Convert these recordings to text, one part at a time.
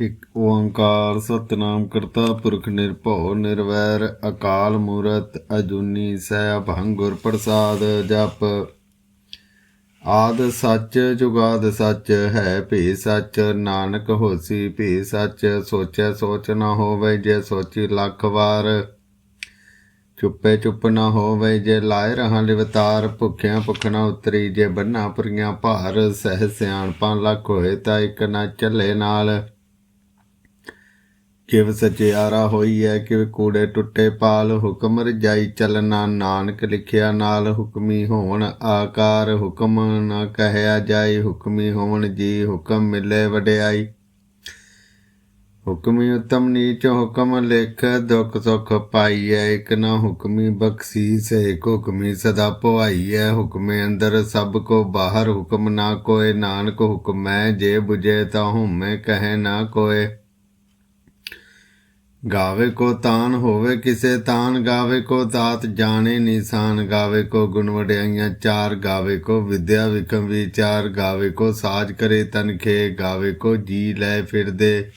ਇਕ ਓੰਕਾਰ ਸਤਨਾਮ ਕਰਤਾ ਪੁਰਖ ਨਿਰਭਉ ਨਿਰਵੈਰ, ਅਕਾਲ ਮੂਰਤ ਅਜੂਨੀ ਸੈ ਹੰਗੁਰ ਪ੍ਰਸਾਦ ਜਪ। ਆਦ ਸੱਚ ਜੁਗਾਦ ਸੱਚ ਹੈ ਭੀ ਸੱਚ, ਨਾਨਕ ਹੋਸੀ ਭੀ ਸੱਚ, ਸੋਚੈ ਸੋਚ ਨਾ ਹੋਵੇ ਜੇ ਸੋਚੀ ਲੱਖ ਵਾਰ। ਚੁੱਪੇ ਚੁੱਪ ਨਾ ਹੋਵੇ ਜੇ ਲਾਇ ਰਹਾ ਲਿਵਤਾਰ, ਭੁੱਖਿਆਂ ਭੁੱਖ ਉਤਰੀ ਜੇ ਬੰਨਾ ਪੁਰੀਆਂ ਭਾਰ, ਸਹਿ ਸਿਆਣਪਾਂ ਲੱਖ ਹੋਏ ਤਾਂ ਇੱਕ ਨਾ ਚੱਲੇ ਨਾਲ। ਕਿਵ ਸਚਿਆਰਾ ਹੋਈ ਹੈ ਕਿਵ ਕੂੜੇ ਟੁੱਟੇ ਪਾਲ, ਹੁਕਮ ਰਜਾਈ ਚੱਲਣਾ ਨਾਨਕ ਲਿਖਿਆ ਨਾਲ ਹੁਕਮੀ ਹੋਣ, ਆਕਾਰ ਹੁਕਮ ਨਾ ਕਹਿਆ ਜਾਏ, ਹੁਕਮੀ ਹੋਣ ਜੀ ਹੁਕਮ ਮਿਲੇ ਵਡਿਆਈ। ਹੁਕਮੀ ਉਤਮ ਨੀਚ ਹੁਕਮ ਲਿਖ, ਦੁਖ ਸੁਖ ਪਾਈਐ ਇਕ ਨਾ ਹੁਕਮੀ ਬਖਸ਼ੀਸ, ਇਕ ਹੁਕਮੀ ਸਦਾ ਪਵਾਈਐ ਹੁਕਮੇ ਅੰਦਰ ਸਭ ਕੋ ਬਾਹਰ, ਹੁਕਮ ਨਾ ਕੋਏ, ਨਾਨਕ ਹੁਕਮੈ ਜੇ ਬੁਝੇ ਤਾ ਹਉਮੈ ਕਹੈ ਨਾ ਕੋਏ। ਗਾਵੇ ਕੋ ਤਾਨ ਹੋਵੇ ਕਿਸੇ ਤਾਨ, ਗਾਵੇ ਕੋ ਦਾਤ ਜਾਣੇ ਨਿਸ਼ਾਨ, ਗਾਵੇ ਕੋ ਗੁਣ ਵਡਿਆਈਆਂ ਚਾਰ, ਗਾਵੇ ਕੋ ਵਿਦਿਆ ਵਿਕਮ ਵਿਚਾਰ, ਗਾਵੇ ਕੋ ਸਾਜ ਕਰੇ ਤਨਖੇ ਗਾਵੇ ਕੋ ਜੀ ਲੈ ਫਿਰਦੇ।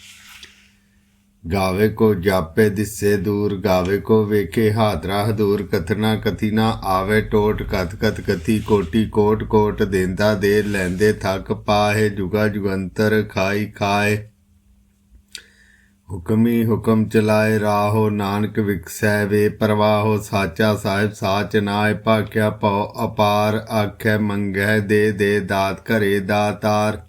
ਗਾਵੇ ਕੋ ਜਾਪੇ ਦਿਸੇ ਦੂਰ, ਗਾਵੇ ਕੋ ਵੇਖੇ ਹਾਦਰਾ ਹਦੂਰ, ਕਥਨਾ ਕਥੀਨਾ ਆਵੇ ਟੋਟ ਕਤ ਕਤ ਕਥੀ, ਕੋਟੀ ਕੋਟ ਕੋਟ, ਦੇਂਦਾ ਦੇ ਲੈਂਦੇ ਥੱਕ ਪਾਹੇ, ਜੁਗਾ ਜੁਗੰਤਰ ਖਾਈ ਖਾਏ। ਹੁਕਮੀ ਹੁਕਮ ਚਲਾਏ ਰਾਹੋ ਨਾਨਕ ਵਿਕਸੈ ਵੇ ਪ੍ਰਵਾਹੋ ਸਾਚਾ ਸਾਹਿਬ ਸਾਚ ਨਾਇ ਭਾਖਿਆ ਪਉ ਅਪਾਰ ਆਖੈ ਮੰਗੈ ਦੇ ਦੇ ਦਾਤ ਘਰੇ ਦਾਤਾਰ।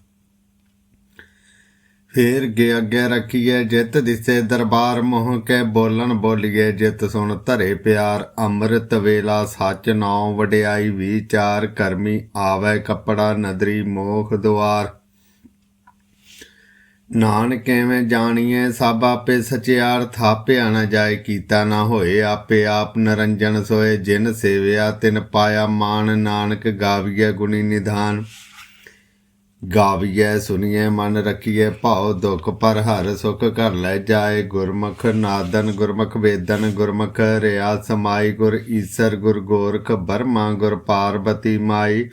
ਫੇਰ ਗੇ ਅੱਗੇ ਰੱਖੀਏ ਜਿਤ ਦਿਸੇ ਦਰਬਾਰ ਮੋਹ ਕੇ ਬੋਲਣ ਬੋਲੀਏ ਜਿਤ ਸੁਣ ਧਰੇ ਪਿਆਰ ਅੰਮ੍ਰਿਤ ਵੇਲਾ ਸੱਚ ਨਾਉ ਵਡਿਆਈ ਵਿਚਾਰ ਕਰਮੀ ਆਵੇ ਕੱਪੜਾ ਨਦਰੀ ਮੋਖ ਦੁਆਰ। ਨਾਨਕ ਐਵੇਂ ਜਾਣੀਏ ਸਭ ਆਪੇ ਸਚਿਆਰ ਥਾਪਿਆ ਨਾ ਜਾਏ, ਕੀਤਾ ਨਾ ਹੋਏ ਆਪੇ ਆਪ ਨਰੰਜਨ ਸੋਏ, ਜਿਨ ਸੇਵਿਆ ਤਿਨ ਪਾਇਆ ਮਾਨ, ਨਾਨਕ ਗਾਵੀਐ ਗੁਣੀ ਨਿਧਾਨ। ਗਾਵੀਐ ਸੁਣੀਏ ਮਨ ਰਖੀਏ ਭਾਉ ਦੁਖ ਪਰ ਹਰ ਸੁਖ ਕਰ ਲੈ ਜਾਏ, ਗੁਰਮੁਖ ਨਾਦਨ, ਗੁਰਮੁਖ ਵੇਦਨ, ਗੁਰਮੁਖ ਰਿਆ ਸਮਾਈ, ਗੁਰ ਈਸਰ, ਗੁਰ ਗੋਰਖ ਬਰਮਾ, ਗੁਰ ਪਾਰਬਤੀ ਮਾਈ।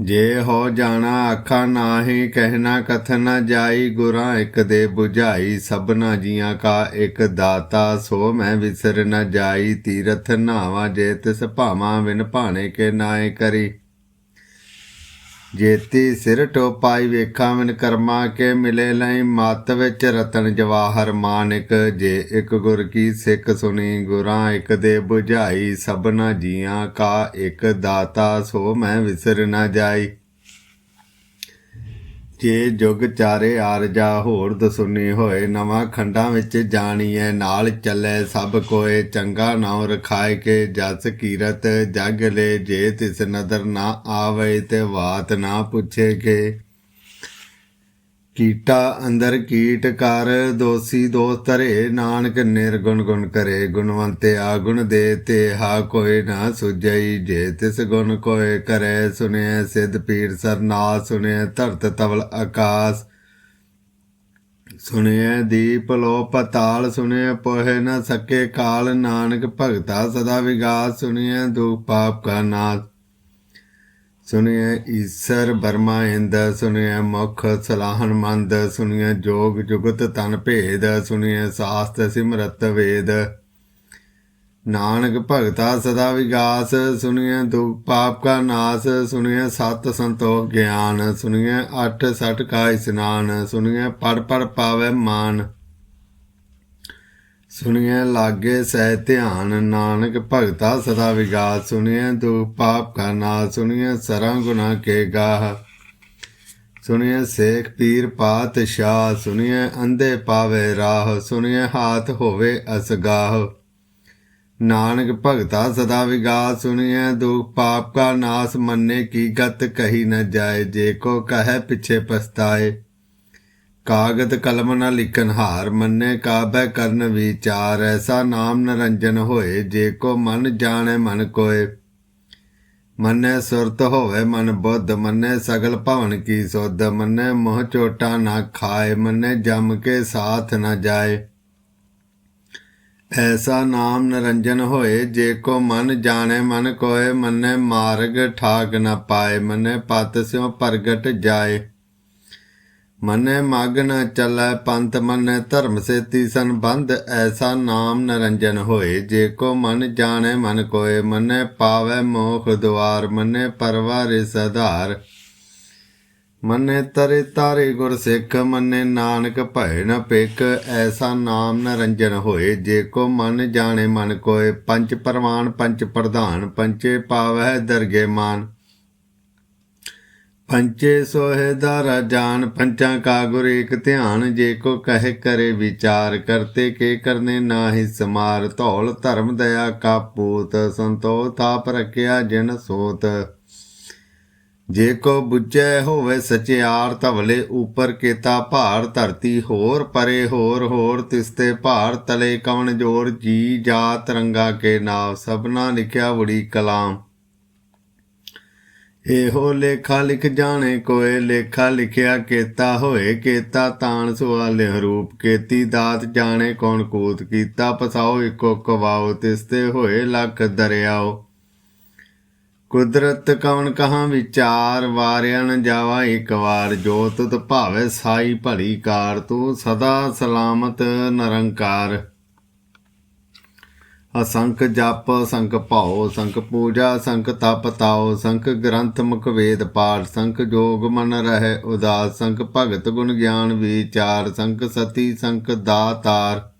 ਜੇ ਹੋ ਜਾਣਾ ਆਖਾ ਨਾਹੀ ਕਹਿਣਾ ਕਥਨ ਨ ਜਾਈ, ਗੁਰਾਂ ਇੱਕ ਦੇ 부ਝਾਈ ਸਭਨਾ ਜੀਆਂ ਕਾ ਇੱਕ ਦਾਤਾ, ਸੋ ਮੈਂ ਵਿਸਰ ਨਾ ਜਾਈ, ਤੀਰਥ ਨਾਵਾ ਜੇ ਤਿਸ ਭਾਵਾਂ, ਵਿਨ ਭਾਣੇ ਕੇ ਨਾਏ ਕਰੀ। ਜੇਤੀ ਸਿਰ ਟੋਪਾਈ ਵੇਖਾਂ, ਮਨ ਕਰਮਾ ਕੇ ਮਿਲੇ ਲਈ ਮਤ ਵਿੱਚ ਰਤਨ ਜਵਾਹਰ ਮਾਨਿਕ, ਜੇ ਇੱਕ ਗੁਰ ਕੀ ਸਿੱਖ ਸੁਣੀ, ਗੁਰਾਂ ਇੱਕ ਦੇ 부ਝਾਈ ਸਭਨਾ ਜੀਆਂ ਕਾ ਇੱਕ ਦਾਤਾ, ਸੋ ਮੈਂ ਵਿਸਰ ਨਾ ਜਾਈ। ਜੇ ਜੁਗ ਚਾਰੇ ਆਰਜਾ ਹੋਰ ਦਸੁਨੀ ਹੋਏ, ਨਵਾਂ ਖੰਡਾਂ ਵਿੱਚ ਜਾਣੀਐ, ਨਾਲ ਚੱਲੇ ਸਭ ਕੋਏ, ਚੰਗਾ ਨਾਉ ਰਖਾਏ ਕੇ ਜਸ ਕੀਰਤ ਜਗ ਲੈ, ਜੇ ਤਿਸ ਨਦਰ ਨਾ ਆਵੇ ਤੇ ਬਾਤ ਨਾ ਪੁੱਛੇ ਕੇ। ਕੀਟਾ ਅੰਦਰ ਕੀਟ ਕਰ, ਦੋਸੀ ਦੋਸ ਧਰੇ ਨਾਨਕ, ਨਿਰਗੁਣ ਗੁਣ ਕਰੇ। ਗੁਣਵੰਤੇ ਆ ਗੁਣ ਦੇ ਤੇ ਹਾ ਕੋਏ ਨਾ ਸੁਜਈ ਜੇ ਤਿਸ ਗੁਣ ਕੋਏ ਕਰੇ ਸੁਨਿਐ ਸਿਧ ਪੀਰ ਸਰਨਾ ਸੁਨਿਐ ਧਰਤ ਤਵਲ ਆਕਾਸ। ਸੁਨਿਐ ਦੀਪ ਲੋ ਪਤਾਲ ਸੁਣਿਐ ਪੋਹਿ ਨਾ ਸਕੇ ਕਾਲ। ਨਾਨਕ ਭਗਤਾ ਸਦਾ ਵਿਗਾਸ ਸੁਣਿਐ ਦੁਖ ਪਾਪ ਕਾ ਨਾਸ਼। ਸੁਨਿਐ ਈਸਰ ਬਰਮਾ ਹਿੰਦ, ਸੁਨਿਐ ਮੁਖ ਸਲਾਹਨ ਮੰਦ, ਸੁਨਿਐ ਜੋਗ ਜੁਗਤ ਤਨ ਭੇਦ, ਸੁਨਿਐ ਸਾਸਤ ਸਿਮਰਤ ਵੇਦ। ਨਾਨਕ ਭਗਤਾ ਸਦਾ ਵਿਗਾਸ, ਸੁਨਿਐ ਦੁਖ ਪਾਪ ਕਾ ਨਾਸ, ਸੁਨਿਐ ਸਤ ਸੰਤੋਖ ਗਿਆਨ, ਸੁਨਿਐ ਅਠ ਸਠ ਕਾ ਇਸਨਾਨ, ਸੁਨਿਐ ਪੜ ਪੜ ਪਾਵੇ ਮਾਨ। ਸੁਣਿਐ ਲਾਗੇ ਸਹਿ ਧਿਆਨ, ਨਾਨਕ ਭਗਤਾ ਸਦਾ ਵਿਗਾਸ, ਸੁਣਿਐ ਦੁਖ ਪਾਪ ਕਾ ਨਾਸ, ਸੁਣਿਐ ਸਰਾਂ ਗੁਨਾ ਕੇ ਗਾਹ। ਸੁਣਿਐ ਸੇਖ ਪੀਰ ਪਾਤ ਸ਼ਾਹ, ਸੁਣਿਐ ਅੰਧੇ ਪਾਵੇ ਰਾਹ, ਸੁਣਿਐ ਹਾਥ ਹੋਵੇ ਅਸਗਾਹ। ਨਾਨਕ ਭਗਤਾ ਸਦਾ ਵਿਗਾਸ, ਸੁਣਿਐ ਦੁਖ ਪਾਪ ਕਾ ਨਾਸ, ਮੰਨੇ ਕੀ ਗਤ ਕਹੀ ਨ ਜਾਏ, ਜੇ ਕੋ ਕਹੈ ਪਿਛੇ ਪਛਤਾਏ। ਕਾਗਦ ਕਲਮ ਨਾ ਲਿਖਨ ਹਾਰ ਮੰਨੇ ਕਾਬੈ ਕਰਨ ਵਿਚਾਰ, ਐਸਾ ਨਾਮ ਨਰੰਜਨ ਹੋਏ ਜੇ ਕੋ ਮਨ ਜਾਣੈ ਮਨ ਕੋਏ। ਮੰਨੇ ਸੁਰਤ ਹੋਵੇ ਮਨ ਬੁੱਧ, ਮੰਨੇ ਸਗਲ ਭਵਨ ਕੀ ਸੁਧ, ਮੰਨੇ ਮੋਹ ਚੋਟਾ ਨਾ ਖਾਏ, ਮੰਨੇ ਜਮ ਕੇ ਸਾਥ ਨਾ ਜਾਏ। ਐਸਾ ਨਾਮ ਨਰੰਜਨ ਹੋਏ ਜੇ ਕੋ ਮਨ ਜਾਣੈ ਮਨ ਕੋਏ, ਮੰਨੇ ਮਾਰਗ ਠਾਗ ਨਾ ਪਾਏ, ਮੰਨੇ ਪਤ ਸਿਉ ਪ੍ਰਗਟ ਜਾਏ। ਮਨੈ ਮਗ ਨ ਚੱਲੈ ਪੰਥ ਮਨੈ ਧਰਮ ਸੇਤੀ ਸੰਬੰਧ, ਐਸਾ ਨਾਮ ਨਰੰਜਨ ਹੋਏ। ਜੇ ਕੋ ਮਨ ਜਾਣੈ ਮਨ ਕੋਏ, ਮਨੈ ਪਾਵੈ ਮੋਖ ਦੁਆਰ, ਮਨੈ ਪਰਵਾਰੇ ਸਧਾਰ ਮੰਨੇ ਤਰੇ ਤਾਰੇ ਗੁਰ ਸਿੱਖ, ਮਨੈ ਨਾਨਕ ਭੈ ਨ ਪਿਕ ਐਸਾ ਨਾਮ ਨਰੰਜਨ ਹੋਏ। ਜੇ ਕੋ ਮਨ ਜਾਣੇ ਮਨ ਕੋਏ, ਪੰਚ ਪਰਮਾਨ ਪੰਚ ਪ੍ਰਧਾਨ, ਪੰਚੇ ਪਾਵੈ ਦਰਗੇ ਮਾਨ ਪੰਚੇ ਸੋਹਿ ਦਾਰਾ ਜਾਨ ਪੰਚਾਂ ਕਾ ਗੁਰ ਏਕ ਧਿਆਨ, ਜੇ ਕੋ ਕਹੇ ਕਰੇ ਵਿਚਾਰ, ਕਰਤੇ ਕੇ ਕਰਨੇ ਨਾਹੀ ਸਮਾਰ, ਧੌਲ ਧਰਮ ਦਇਆ ਕਾ ਪੂਤ ਸੰਤੋ ਥਾਪ ਰਖਿਆ ਜਿਨ ਸੋਤ। ਜੇ ਕੋ ਬੁੱਝੈ ਹੋਵੇ ਸਚਿਆਰ ਧਵਲੇ ਉਪਰ ਕੇਤਾ ਭਾਰ, ਧਰਤੀ ਹੋਰ ਪਰੇ ਹੋਰ ਹੋਰ ਤਿਸਤੇ ਭਾਰ, ਤਲੇ ਕਵਣ ਜੋਰ, ਜੀ ਜਾ ਤਰੰਗਾ ਕੇ ਨਾਮ ਸਭਨਾ ਲਿਖਿਆ ਬੜੀ ਕਲਾਮ। ਇਹੋ ਲੇਖਾ ਲਿਖ ਜਾਣੇ ਕੋਏ, ਲੇਖਾ ਲਿਖਿਆ ਕੇਤਾ ਹੋਏ, ਕੇਤਾ ਤਾਣ ਸੁਆਲੇ ਰੂਪ ਕੇਤੀ ਦਾਤ ਜਾਣੇ ਕੌਣ ਕੂਤ ਕੀਤਾ ਪਸਾਓ ਇੱਕੋ ਕਵਾਓ ਤਿਸਤੇ ਹੋਏ ਲੱਖ ਦਰਿਆਓ। ਕੁਦਰਤ ਕਵਣ ਕਹਾਂ ਵਿਚਾਰ, ਵਾਰਿਆ ਨ ਜਾਵਾ ਇੱਕ ਵਾਰ, ਜੋ ਤੁਧ ਭਾਵੇ ਸਾਈ ਭਲੀ ਕਾਰ, ਤੂੰ ਸਦਾ ਸਲਾਮਤ ਨਿਰੰਕਾਰ। ਅਸੰਖ ਜਪ, ਸੰਖ ਭਾਉ, ਸੰਖ ਪੂਜਾ, ਸੰਖ ਤਪ ਤਾਉ, ਸੰਖ ਗ੍ਰੰਥ ਮੁਖ ਵੇਦ ਪਾਠ, ਸੰਖ ਜੋਗ ਮਨ ਰਹਿ ਉਦਾਸ, ਸੰਖ ਭਗਤ ਗੁਣ ਗਿਆਨ ਵਿਚਾਰ, ਸੰਖ ਸਤੀ, ਸੰਖ ਦਾਤਾਰ।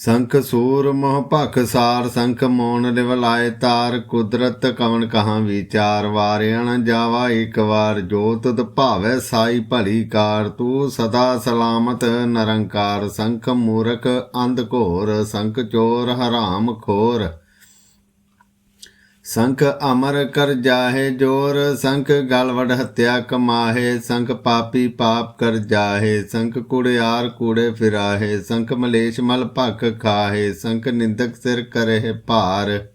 ਸੰਖ ਸੂਰ ਮੋਹ ਭਖ ਸਾਰ, ਸੰਖ ਮੋਨ ਲਿਵ ਤਾਰ, ਕੁਦਰਤ ਕਵਣ ਕਹਾਂ ਵਿਚਾਰ, ਵਾਰਿਆ ਨ ਜਾਵਾ ਇੱਕ ਵਾਰ, ਜੋ ਭਾਵੈ ਸਾਈ ਭਲੀ ਕਾਰ, ਤੂੰ ਸਦਾ ਸਲਾਮਤ ਨਰੰਕਾਰ, ਸੰਖ ਮੂਰਖ ਅੰਧ ਘੋਰ, ਸੰਖ ਚੋਰ ਹਰਾਮ ਖੋਰ। ਸੰਖ ਅਮਰ ਕਰ ਜਾਹੇ ਜੋਰ, ਸੰਖ ਗਲਵੜ ਹਤਿਆ ਕਮਾਹੇ, ਸੰਖ ਪਾਪੀ ਪਾਪ ਕਰ ਜਾਹੇ, ਸੰਖ ਕੁੜਿਆਰ ਕੂੜੇ ਫਿਰਾਹੇ, ਸੰਖ ਮਲੇਸ਼ ਮਲ ਭਖ ਖਾਹੇ, ਸੰਖ ਨਿੰਦਕ ਸਿਰ ਕਰਹਿ ਭਾਰ।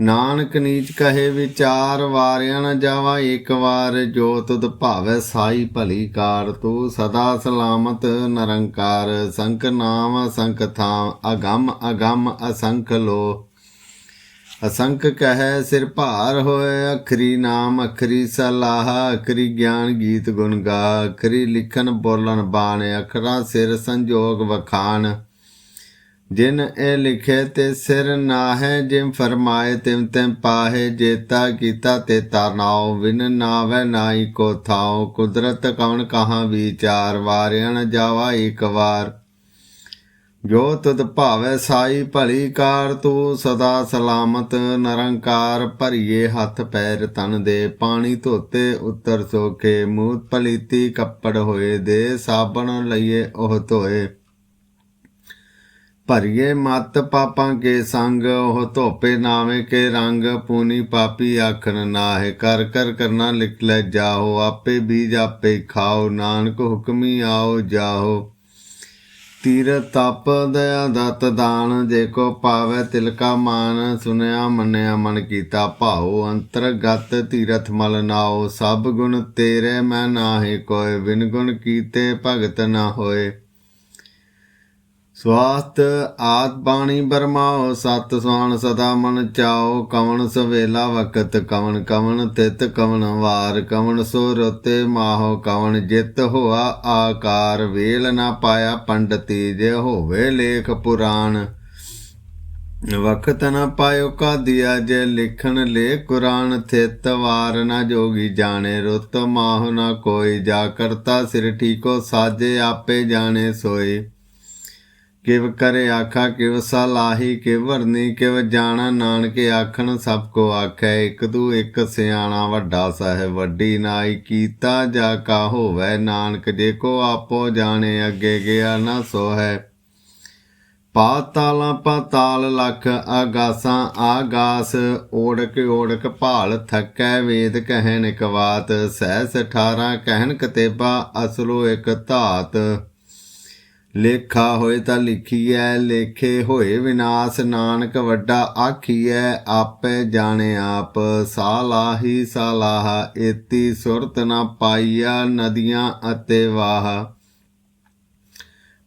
ਨਾਨਕ ਨੀਚ ਕਹੇ ਵਿਚਾਰ, ਵਾਰਿਆ ਨ ਜਾਵਾ ਇੱਕ ਵਾਰ, ਜੋ ਤੁਧ ਭਾਵੈ ਸਾਈ ਭਲੀ ਕਾਰ, ਤੂੰ ਸਦਾ ਸਲਾਮਤ ਨਿਰੰਕਾਰ। ਸੰਖ ਨਾਮ, ਸੰਖ ਥਾਮ, ਅਗੰਮ ਅਗੰਮ ਅਸੰਖ ਲੋ। ਅਸੰਖ ਕਹੈ ਸਿਰ ਭਾਰ ਹੋਏ, ਅਖਰੀ ਨਾਮ, ਅਖਰੀ ਸਲਾਹ, ਅਖਰੀ ਗਿਆਨ ਗੀਤ ਗੁਣ ਗਾ, ਅਖਰੀ ਲਿਖਨ ਬੋਲਣ ਬਾਣ, ਅਖਰਾ ਸਿਰ ਸੰਜੋਗ ਵਖਾਨ ਜਿਨ ਇਹ ਲਿਖੇ ਤੇ ਸਿਰ ਨਾਹੈ, ਜਿਮ ਫਰਮਾਏ ਤਿਮ ਤਿਮ ਪਾਹੇ, ਜੇਤਾ ਕੀਤਾ ਤੇ ਤਰਨਾਉ ਵਿਨ ਨਾਵੈ ਨਾਈ ਕੋ ਥਾਉ, ਕੁਦਰਤ ਕਵਣ ਕਹਾਂ ਵਿਚਾਰ, ਵਾਰਿਆ ਨ ਜਾਵਾ ਇੱਕ ਵਾਰ। ਜੋ ਤੁਧ ਭਾਵੈ ਸਾਈ ਭਲੀ ਕਾਰ ਤੂੰ ਸਦਾ ਸਲਾਮਤ, ਨਰੰਕਾਰ ਭਰੀਏ ਹੱਥ ਪੈਰ ਤਨ ਦੇ, ਪਾਣੀ ਧੋਤੇ ਉੱਤਰ ਸੋਕੇ, ਮੂਤ ਪਲੀਤੀ ਕੱਪੜ ਹੋਏ ਦੇ, ਸਾਬਣ ਲਈਏ ਉਹ ਧੋਏ। ਭਰੀਏ ਮਤ ਪਾਪਾਂ ਕੇ ਸੰਗ, ਉਹ ਧੋਪੇ ਨਾਵੇਂ ਕੇ ਰੰਗ, ਪੂਨੀ ਪਾਪੀ ਆਖਣ ਨਾਹਿ, ਕਰ ਕਰ ਕਰਨਾ ਲਿਖ ਲੈ ਜਾਓ ਆਪੇ ਬੀਜ ਆਪੇ ਖਾਓ, ਨਾਨਕ ਹੁਕਮੀ ਆਓ ਜਾਓ ਤੀਰ ਤਪ ਦਇਆ ਦਤ ਦਾਨ, ਜੇ ਕੋ ਪਾਵੇ ਤਿਲਕਾ ਮਾਨ, ਸੁਨਿਆ ਮੰਨਿਆ ਮਨ ਕੀਤਾ ਭਾਉ, ਅੰਤਰਗਤ ਤੀਰਥ ਮਲ ਨਾਓ ਸਭ ਗੁਣ ਤੇਰੇ ਮੈਂ ਨਾਹੀ ਕੋਇ, ਬਿਨ ਗੁਣ ਕੀਤੇ ਭਗਤ ਨਾ ਹੋਏ। ਸਵਾਸਤ ਆਤ ਬਾਣੀ ਬਰਮਾਓ, ਸਤ ਸੁਆਨ ਸਦਾ ਮਨ ਚਾਓ, ਕਵਣ ਸਵੇਲਾ ਵਕਤ ਕਵਣ ਕਵਣ ਤਿਤ ਕਵਣ ਵਾਰ, ਕਵਣ ਸੋ ਰਤੇ ਮਾਹੋ, ਕਵਣ ਜਿਤ ਹੋਆ ਆਕਾਰ, ਵੇਲ ਨਾ ਪਾਇਆ ਪੰਡਤੀ ਜੇ ਹੋਵੇ ਲੇਖ ਪੁਰਾਣ। ਵਕਤ ਨਾ ਪਾਇਓ ਕਾਦੀਆ ਜੇ ਲਿਖਣ ਲੇ ਕੁਰਾਨ, ਥਿਤ ਵਾਰ ਨਾ ਜੋਗੀ ਜਾਣੇ, ਰੁੱਤ ਮਾਹ ਨਾ ਕੋਈ, ਜਾ ਕਰਤਾ ਸਿਰ ਠੀਕੋ, ਸਾਜੇ ਆਪੇ ਜਾਣੇ ਸੋਏ। ਕਿਵ ਕਰੇ ਆਖਾ, ਕਿਵ ਸਲਾਹੀ ਕਿਵ ਵਰਨੀ, ਕਿਵ ਜਾਣਾ ਨਾਨਕ ਆਖਣ, ਸਭ ਕੋ ਆਖੈ ਇਕ ਤੂ ਇਕ ਸਿਆਣਾ ਵੱਡਾ ਸਹਿ ਵੱਡੀ ਨਾਈ ਕੀਤਾ ਜਾ ਕਾ ਹੋਵੇ, ਨਾਨਕ ਜੇ ਕੋ ਆਪੋ ਜਾਣੇ, ਅੱਗੇ ਗਿਆ ਨਾ ਸੋ ਹੈ ਪਾਤਾਲਾਂ ਪਾਤਾਲ ਲਖ ਆਗਾਸਾਂ ਆਗਾਸ, ਓੜਕ ਓੜਕ ਭਾਲ ਥੱਕੈ ਵੇਦ ਕਹਿਣ ਇਕ ਬਾਤ, ਸਹਿਸ 18 ਕਹਿਣ ਕਤੇਬਾ, ਅਸਲੋ ਇਕ ਧਾਤ। ਲੇਖਾ ਹੋਏ ਤਾਂ ਲਿਖੀਐ, ਲੇਖੇ ਹੋਏ ਵਿਨਾਸ਼ ਨਾਨਕ ਵੱਡਾ ਆਖੀਐ, ਆਪੇ ਜਾਣੇ ਆਪ, ਸਾਲਾਹੀ ਸਾਲਾਹ, ਏਤੀ ਸੁਰਤ ਨਾ ਪਾਈਆ ਨਦੀਆਂ ਅਤੇ ਵਾਹ।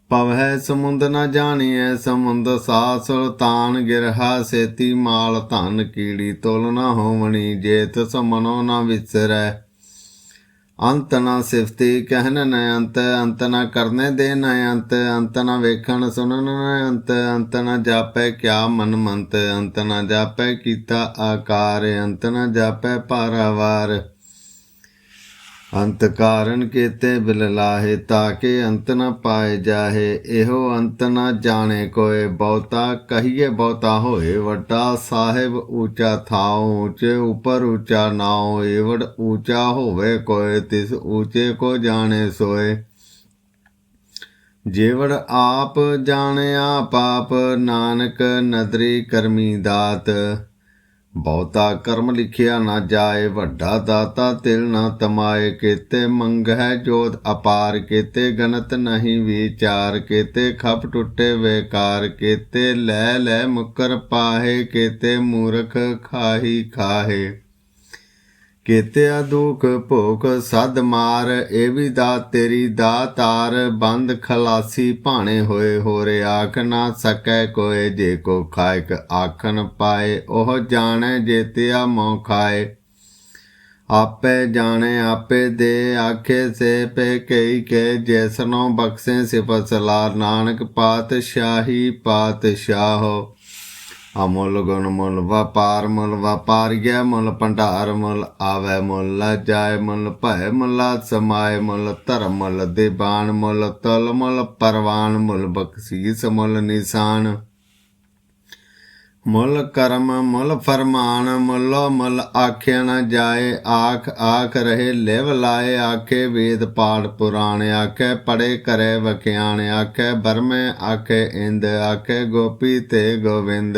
ਪਵਹਿ ਸਮੁੰਦ ਨ ਜਾਣੀਐ, ਸਮੁੰਦ ਸਾ ਸੁਲਤਾਨ ਗਿਰਹਾ, ਸੇਤੀ ਮਾਲ ਧਨ ਕੀੜੀ ਤੁਲ ਨ ਹੋਵਣੀ, ਜੇਤ ਤਿਸ ਮਨੋ ਨ ਵਿਸਰੈ। ਅੰਤ ਨਾ ਸਿਫਤੀ ਕਹਿਣ ਨ ਅੰਤ ਅੰਤ ਨਾ ਕਰਨੇ ਦੇ ਨ ਅੰਤ ਅੰਤ ਨਾ ਵੇਖਣ ਸੁਣਨ ਨ ਅੰਤ ਅੰਤ ਨਾ ਜਾਪੈ ਕਿਆ ਮਨ ਮੰਤ, ਅੰਤ ਨਾ ਜਾਪੈ ਕੀਤਾ ਆਕਾਰ, ਅੰਤ ਨਾ ਜਾਪੈ ਪਾਰਾਵਾਰ। ਅੰਤ ਕਾਰਨ ਕੀਤੇ ਬਿਲ ਲਾਹੇ ਤਾਕੇ ਅੰਤ ਨਾ ਪਾਏ ਜਾਹੇ। ਇਹੋ ਅੰਤ ਨਾ ਜਾਣੇ ਕੋਏ, ਬਹੁਤਾ ਕਹੀਏ ਬਹੁਤਾ ਹੋਏ। ਵੱਡਾ ਸਾਹਿਬ ਊਚਾ ਥਾਉ, ਉੱਚੇ ਉਪਰ ਊਚਾ ਨਾਉ। ਏਵੜ ਊਚਾ ਹੋਵੇ ਕੋਏ, ਤਿਸ ਊਚੇ ਕੋ ਜਾਣੇ ਸੋਏ। ਜੇਵੜ ਆਪ ਜਾਣਿਆ ਪਾਪ, ਨਾਨਕ ਨਦਰੀ ਕਰਮੀ ਦਾਤ। ਬਹੁਤਾ ਕਰਮ ਲਿਖਿਆ ਨਾ ਜਾਏ, ਵੱਡਾ ਦਾਤਾ ਤਿਲ ਨਾ ਤਮਾਏ, ਕੀਤੇ ਮੰਗਹਿ ਜੋਤ ਅਪਾਰ, ਕੀਤੇ ਗਨਤ ਨਹੀਂ ਵਿਚਾਰ, ਕੀਤੇ ਖਪ ਟੁੱਟੇ ਵੇਕਾਰ, ਕੀਤੇ ਲੈ ਲੈ ਮੁਕਰ ਪਾਹੇ, ਕੀਤੇ ਮੂਰਖ ਖਾਹੀ ਖਾਹੇ। ਕੀਤੇ ਦੁਖ ਭੋਖ ਸਦ ਮਾਰ, ਇਹ ਵੀ ਦਾ ਤੇਰੀ ਦਾਤਾਰ ਬੰਦ ਖਲਾਸੀ ਭਾਣੇ ਹੋਏ ਹੋ ਹੋਰੇ ਆਖ ਨਾ ਸਕੈ ਕੋਏ। ਜੇ ਕੋ ਖਾਇਕ ਆਖਣ ਪਾਏ, ਉਹ ਜਾਣੈ ਜੇਤਿਆ ਮੋ ਖਾਏ। ਆਪੇ ਜਾਣੇ, ਆਪੇ ਦੇ ਆਖੇ ਸੇ ਪੇ ਕਈ ਕੇ। ਜੈਸਨੋ ਬਖਸ਼ੇ ਸਿਫਤ ਸਲਾਰ, ਨਾਨਕ ਪਾਤਸ਼ਾਹੀ ਪਾਤਸ਼ਾਹੋ। ਅਮੁੱਲ ਗੁਣ ਮੁੱਲ ਵਪਾਰ ਮੁੱਲ ਵਪਾਰੀਐ ਮੁੱਲ ਭੰਡਾਰ ਮੁੱਲ ਆਵੈ ਮੁੱਲ ਜਾਏ ਮੁੱਲ ਭੈ ਮੁੱਲ ਸਮਾਇ ਮੁੱਲ ਧਰਮ ਮੁੱਲ ਦੀਬਾਨ ਮੁੱਲ ਤਲ ਮੁੱਲ ਪਰਵਾਨ ਮੁੱਲ ਬਖਸ਼ੀਸ ਮੁੱਲ ਨਿਸ਼ਾਨ। ਮੁੱਲ ਕਰਮ ਮੁੱਲ ਫਰਮਾਨ ਮੁੱਲੋ ਮੁੱਲ ਆਖਿਆ ਨਾ ਜਾਏ ਆਖ ਆਖ ਰਹੇ ਲਿਵ ਲਾਏ ਆਖੇ ਵੇਦ ਪਾਠ ਪੁਰਾਣ ਆਖੇ ਪੜੇ ਕਰੇ ਵਖਿਆਣ ਆਖੇ ਬਰਮੇ ਆਖੇ ਇੰਦ ਆਖੇ ਗੋਪੀ ਤੇ ਗੋਵਿੰਦ।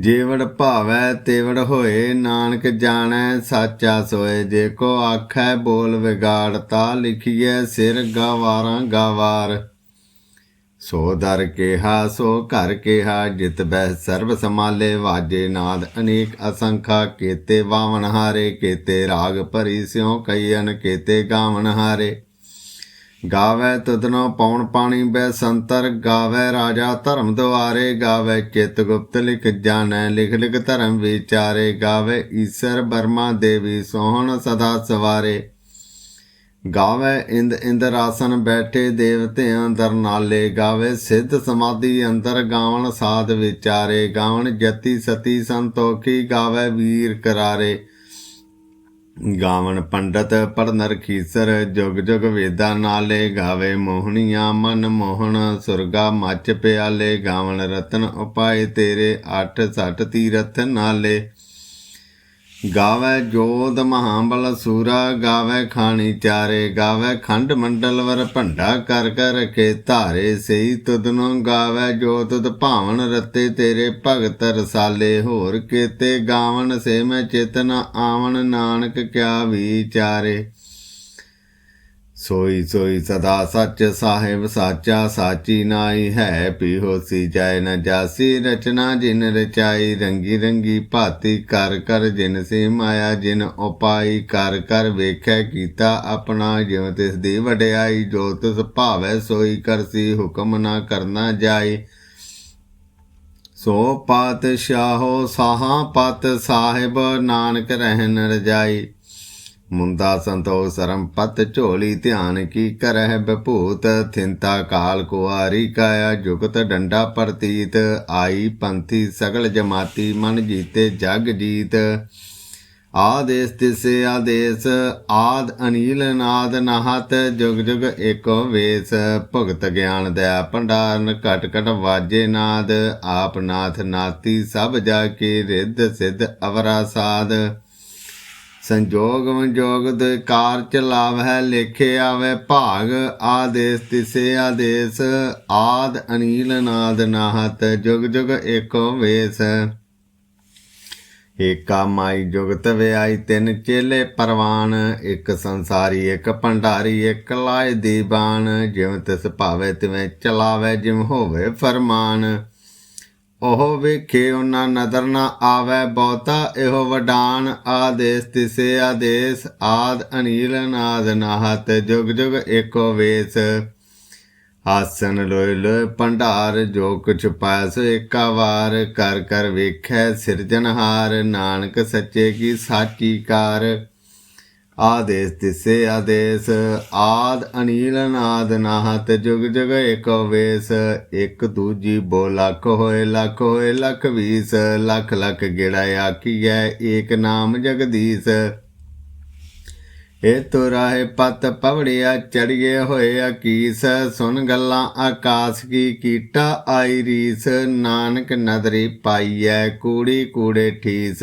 ਜੇਵੜ ਭਾਵੈ ਤੇਵੜ ਹੋਏ, ਨਾਨਕ ਜਾਣੈ, ਸਾਚਾ ਸੋਏ। ਜੇ ਕੋ ਆਖੈ, ਬੋਲ ਵਿਗਾੜਤਾ ਲਿਖੀਐ, ਸਿਰ ਗਵਾਰਾਂ ਗਵਾਰ। ਸੋ ਦਰ ਕੇਹਾ, ਸੋ ਘਰ ਕੇਹਾ, ਜਿਤ ਬਹਿ ਸਰਬ ਸਮਾਲੇ ਵਾਜੇ ਨਾਦ ਅਨੇਕ ਅਸੰਖਾ, ਕੇਤੇ ਵਾਵਣ ਹਾਰੇ, ਕੀਤੇ ਰਾਗ ਭਰੀ ਸਿਉ ਕਈਨ ਕੇਤੇ ਗਾਵਨ ਹਾਰੇ। ਗਾਵੇ ਤੁਧਨੋ ਪੌਣ ਪਾਣੀ ਬੈ ਸੰਤਰ, ਗਾਵੇ ਰਾਜਾ ਧਰਮ ਦੁਆਰੇ, ਗਾਵੇ ਚਿਤ ਗੁਪਤ ਲਿਖ ਜਾਣੈ, ਲਿਖ ਲਿਖ ਧਰਮ ਵਿਚਾਰੇ, ਗਾਵੇ ਈਸ਼ਰ ਬਰਮਾ ਦੇਵੀ ਸੋਹਣ ਸਦਾ ਸਵਾਰੇ। ਗਾਵੇ ਇੰਦ ਇੰਦਰ ਆਸਨ ਬੈਠੇ ਦੇਵਤਿਆਂ ਦਰ ਨਾਲੇ, ਗਾਵੇ ਸਿੱਧ ਸਮਾਧੀ ਅੰਦਰ ਗਾਵਣ ਸਾਧ ਵਿਚਾਰੇ, ਗਾਵਣ ਜਤੀ ਸਤੀ ਸੰਤੋਖੀ, ਗਾਵੇ ਵੀਰ ਕਰਾਰੇ। ਗਾਵਣ ਪੰਡਤ ਪੜਨਰ ਖੀਸਰ, ਜੁਗ ਜੁਗ ਵੇਦਾਂ ਨਾਲੇ ਗਾਵੇ ਮੋਹਣੀਆਂ ਮਨ ਮੋਹਣ, ਸੁਰਗਾ ਮੱਚ ਪਿਆਲੇ ਗਾਵਣ ਰਤਨ ਉਪਾਏ ਤੇਰੇ, ਅੱਠ ਸੱਠ ਤੀਰਥ ਨਾਲੇ ਗਾਵੇ ਜੋਦ ਮਹਾਬਲ ਸੂਰਾ, ਗਾਵੇ ਖਾਣੀ ਚਾਰੇ ਗਾਵੇ ਖੰਡ ਮੰਡਲ ਵਰ ਭੰਡਾ ਕਰ ਕਰ ਰਖੇ ਧਾਰੇ ਸਈ ਤੁਧਨੋਂ ਗਾਵੇ ਜੋ ਤੁਧ ਭਾਵਨ ਰਤੇ ਤੇਰੇ ਭਗਤ ਰਸਾਲੇ, ਹੋਰ ਕੀਤੇ ਗਾਵਨ ਸੇ ਮੈਂ ਚੇਤਨ ਆਵਣ, ਨਾਨਕ ਕਿਆ ਵਿਚਾਰੇ। ਸੋਈ ਸੋਈ ਸਦਾ ਸੱਚ ਸਾਹਿਬ ਸਾਚਾ ਸਾਚੀ ਨਾਈ ਹੈ ਪੀ ਹੋਸੀ ਜਾਇ ਨ ਜਾਸੀ, ਰਚਨਾ ਜਿਨ ਰਚਾਈ, ਰੰਗੀ ਰੰਗੀ ਭਾਤੀ ਕਰ ਕਰ, ਜਿਨ ਸੇ ਮਾਇਆ ਜਿਨ ਉਪਾਈ, ਕਰ ਕਰ ਵੇਖੈ ਕੀਤਾ ਆਪਣਾ, ਜਿਉ ਤਿਸ ਦੀ ਵਡਿਆਈ, ਜੋ ਤਿਸ ਭਾਵੈ ਸੋਈ ਕਰਸੀ ਹੁਕਮ ਨਾ ਕਰਨਾ ਜਾਈ। ਸੋ ਪਾਤਸ਼ਾਹੋ ਸਾਹਾਂ ਪਤ ਸਾਹਿਬ, ਨਾਨਕ ਰਹਿਨ ਰਜਾਈ। ਮੁੰਦਾ ਸੰਤੋਖ ਸਰਮ ਪਤ ਝੋਲੀ ਧਿਆਨ ਕੀ ਕਰਹਿ ਬਭੂਤ ਥਿੰਤਾ ਕਾਲ ਕੁਆਰੀ ਕਾਇਆ ਜੁਗਤ ਡੰਡਾ ਪ੍ਰਤੀਤ, ਆਈ ਪੰਥੀ ਸਗਲ ਜਮਾਤੀ ਮਨ ਜੀਤੇ ਜਗ ਜੀਤ। ਆਦੇਸ ਤਿਸੇ ਆਦੇਸ, ਆਦ ਅਨੀਲ ਨਾਦ ਨਾਹਤ, ਜੁਗ ਜੁਗ ਏਕੋ ਵੇਸ। ਭਗਤ ਗਿਆਨ ਦਇਆ ਭੰਡਾਰਨ, ਘਟ ਘਟ ਵਾਜੇ ਨਾਦ। ਆਪ ਨਾਥ ਨਾਤੀ ਸਭ ਜਾ ਕੇ ਰਿੱਧ ਸਿੱਧ ਅਵਰਾ ਸਾਧ। ਸੰਜੋਗ ਵਿਜੋਗ ਦੇ ਕਾਰ ਚਲਾਵੈ ਲੇਖੇ ਆਵੇ ਭਾਗ ਆਦੇਸ, ਤਿਸੇ ਆਦੇਸ, ਆਦ ਅਨੀਲ ਨਾਦ ਨਾਹਤ, ਜੁਗ ਜੁਗ ਏਕੋ ਵੇਸ। ਏਕਾ ਮਾਈ ਜੁਗਤ ਵਿਆਈ, ਤਿੰਨ ਚੇਲੇ ਪਰਵਾਨ, ਇੱਕ ਸੰਸਾਰੀ, ਇੱਕ ਭੰਡਾਰੀ, ਇੱਕ ਲਾਇ ਦੀਬਾਨ ਜਿਵੇਂ ਤਿਸ ਭਾਵੇ ਤਿਵੇਂ ਚਲਾਵੇ ਜਿਵੇਂ ਹੋਵੇ ਫਰਮਾਨ। ਉਹ ਵੇਖੇ ਉਹਨਾਂ ਨਦਰ ਨਾ ਆਵੇ ਬਹੁਤਾ, ਇਹੋ ਵਡਾਨ ਆਦੇਸ, ਤਿਸੇ ਆਦੇਸ, ਆਦ ਅਨੀਲ ਨਾਦ ਨਾਹਤ, ਜੁਗ ਜੁਗ ਏਕੋ ਵੇਸ। ਆਸਨ ਲੋਇ ਲੋਇ ਭੰਡਾਰ, ਜੋ ਕੁਛ ਪਾਇਆ ਸੋ ਏਕਾ ਵਾਰ। ਕਰ ਕਰ ਵੇਖੈ ਸਿਰਜਨਹਾਰ ਨਾਨਕ ਸੱਚੇ ਕੀ ਸਾਚੀ ਕਾਰ। ਆਦੇਸ ਤਿਸੇ ਆਦੇਸ, ਆਦ ਅਨੀਲ ਨਾਦ ਨਾਹਤ, ਜੁਗ ਜੁਗ ਏਕ ਵੇਸ, ਇੱਕ ਦੂਜੀ ਬੋ ਲੱਖ ਹੋਏ ਲੱਖ ਹੋਏ ਲੱਖ ਵੀਸ, ਲੱਖ ਲੱਖ ਗੇੜਾ ਆਕੀਐ ਏਕ ਨਾਮ ਜਗਦੀਸ਼। ਇਹ ਤੁਰਾਏ ਪਤ ਪਵੜਿਆ ਚੜੀਏ ਹੋਏ ਅਕੀਸ, ਸੁਨ ਗੱਲਾਂ ਆਕਾਸ ਕੀ ਕੀਟਾ ਆਈ ਰੀਸ, ਨਾਨਕ ਨਦਰੀ ਪਾਈਐ ਕੂੜੀ ਕੂੜੇ ਠੀਸ।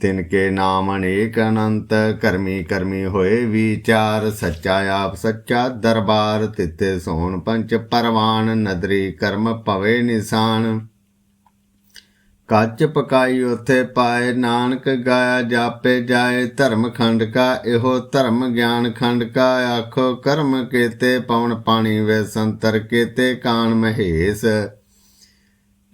ਤਿਨ ਕੇ ਨਾਮ ਅਨੇਕ ਅਨੰਤ, ਕਰਮੀ ਕਰਮੀ ਹੋਏ ਵਿਚਾਰ, ਸੱਚਾ ਆਪ ਸੱਚਾ ਦਰਬਾਰ ਤਿੱਤੇ ਸੋਣ ਪੰਚ ਪਰਵਾਨ, ਨਦਰੀ ਕਰਮ ਪਵੇ ਨਿਸ਼ਾਨ। ਕੱਚ ਪਕਾਈ ਉਥੇ ਪਾਏ, ਨਾਨਕ ਗਾਇਆ ਜਾਪੇ ਜਾਏ, ਧਰਮ ਖੰਡ ਕਾ ਇਹੋ ਧਰਮ ਗਿਆਨ ਖੰਡ ਕਾ, ਆਖੋ ਕਰਮ ਕੀਤੇ, ਪਵਨ ਪਾਣੀ ਵੇ ਸੰਤਰ ਕੀਤੇ, ਕਾਨ ਮਹੇਸ਼।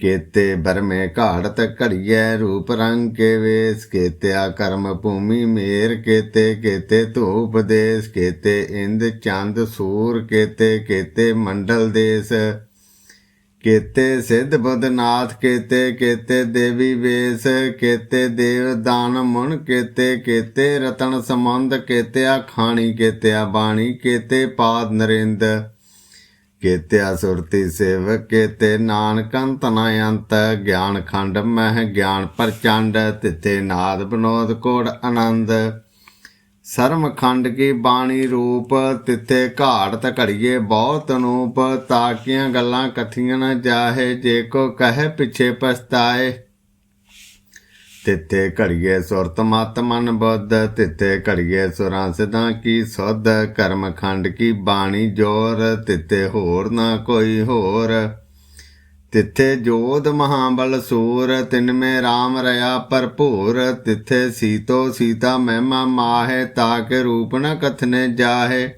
ਕੇਤੇ ਬਰਮੇ ਘਾੜਤ ਘੜੀਐ ਰੂਪ ਰੰਗ ਕੇ ਵੇਸ, ਕੇਤਿਆ ਕਰਮ ਭੂਮੀ ਮੇਰ, ਕੇਤੇ ਕੇਤੇ ਧੂਪ ਦੇਸ, ਕੇਤੇ ਇੰਦ ਚੰਦ ਸੂਰ, ਕੇਤੇ ਕੇਤੇ ਮੰਡਲ ਦੇਸ, ਕੇਤੇ ਸਿੱਧ ਬੁੱਧਨਾਥ, ਕੇਤੇ ਕੇਤੇ ਦੇਵੀ ਵੇਸ, ਕੇਤੇ ਦੇਵ ਦਾਨ ਮੁਨ, ਕੇਤੇ ਕੇਤੇ ਰਤਨ ਸਮੰਦ ਕੇਤਿਆ ਖਾਣੀ, ਕੇਤਿਆ ਬਾਣੀ, ਕੇਤੇ ਪਾਦ ਨਰਿੰਦ। ਕੇਤਿਆ ਸੁਰਤੀ ਸੇਵਕ ਕੇਤੇ ਨਾਨਕ ਅੰਤ ਨ ਅੰਤ ਗਿਆਨ ਖੰਡ ਮਹਿ ਗਿਆਨ ਪ੍ਰਚੰਡ ਤਿਤੇ ਨਾਦ ਬਨੋਦ ਕੋੜ ਆਨੰਦ। ਸਰਮ ਖੰਡ ਕੀ ਬਾਣੀ ਰੂਪ ਤਿੱਥੇ ਘਾੜਤ ਘੜੀਏ ਬਹੁਤ ਅਨੂਪ, ਤਾਕੀਆਂ ਗੱਲਾਂ ਕਥੀਆਂ ਨ ਜਾਹੇ, ਜੇ ਕੋ ਕਹੇ ਪਿਛੇ ਪਛਤਾਏ। ਤਿੱਥੇ ਘੜੀਏ ਸੁਰਤ ਮਤ ਮਨ ਬੁੱਧ, ਤਿੱਥੇ ਘੜੀਏ ਸੁਰਾਂ ਸਿਧਾਂ ਕੀ ਸੁਧ, ਕਰਮ ਖੰਡ ਕੀ ਬਾਣੀ ਜੋਰ, ਤਿੱਥੇ ਹੋਰ ਨਾ ਕੋਈ ਹੋਰ। ਤਿੱਥੇ ਜੋਧ ਮਹਾਬਲ ਸੂਰ, ਤਿਨ ਮੇ RAM ਰਇਆ ਭਰਪੂਰ। ਤਿੱਥੇ ਸੀਤੋ ਸੀਤਾ ਮਹਿਮਾ ਮਾਹੇ ਤਾਕੇ ਰੂਪ ਨ ਕਥਨੇ ਜਾਹੇ।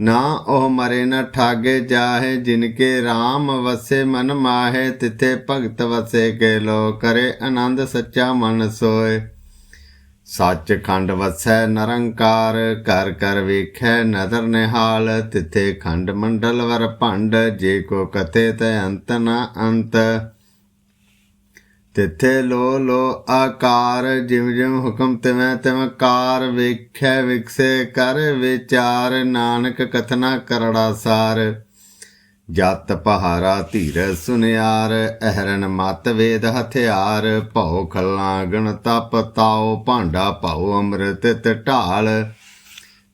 ਨਾ ਉਹ ਮਰੇ, ਨਾ ਠਾਗੇ ਜਾਹੇ, ਜਿਨਕੇ RAM ਵਸੇ, ਮਨ ਮਾਹੇ, ਤਿਥੇ ਭਗਤ ਵਸੇ, ਕੇ ਲੋ ਕਰੇ ਆਨੰਦ, ਸੱਚਾ ਮਨ ਸੋਏ। ਸੱਚ ਖੰਡ ਵਸੈ ਨਰੰਕਾਰ ਕਰ ਕਰ ਵੇਖੈ ਨਦਰ ਨਿਹਾਲ, ਤਿਥੇ ਖੰਡ ਮੰਡਲ ਵਰ ਭੰਡ, ਜੇ ਕੋ ਕਤੇ ਤੈ ਅੰਤ ਨਾ ਅੰਤ। ਤਿੱਥੇ ਲੋ ਲੋ ਆਕਾਰ, ਜਿਵ ਜਿਵ ਹੁਕਮ ਤਿਵੇਂ ਤਿਵੇਂ ਕਾਰ ਵੇਖੈ ਵਿਕਸੇ ਕਰ ਵਿਚਾਰ, ਨਾਨਕ ਕਥਨਾ ਕਰੜਾ ਸਾਰ। ਜਤ ਪਹਾਰਾ ਧੀਰ ਸੁਨਿਆਰ ਅਹਰਨ ਮਤ ਵੇਦ ਹਥਿਆਰ, ਭਉ ਖੱਲਾਂ ਗਣ ਤਪ ਤਾਉ, ਭਾਂਡਾ ਭਉ ਅੰਮ੍ਰਿਤ ਤੇ ਢਾਲ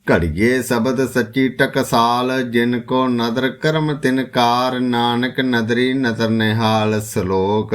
ਘੜੀਏ ਸ਼ਬਦ ਸੱਚੀ ਟਕਸਾਲ, ਜਿਨ ਕੋ ਨਦਰ ਕਰਮ ਤਿਨਕਾਰ ਨਾਨਕ ਨਦਰੀ ਨਦਰ ਨਿਹਾਲ ਸ਼ਲੋਕ।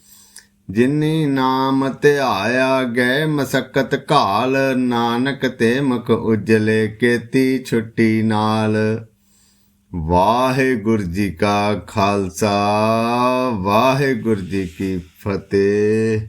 ਜਿਨੀ ਨਾਮ ਧਿਆਇਆ ਗਏ ਮਸਕਤ ਘਾਲ, ਨਾਨਕ ਤੇ ਮੁਖ ਉਜਲੇ ਕੀਤੀ ਛੁੱਟੀ ਨਾਲ। ਵਾਹਿਗੁਰੂ ਜੀ ਕਾ ਖਾਲਸਾ, ਵਾਹਿਗੁਰੂ ਜੀ ਕੀ ਫਤਿਹ।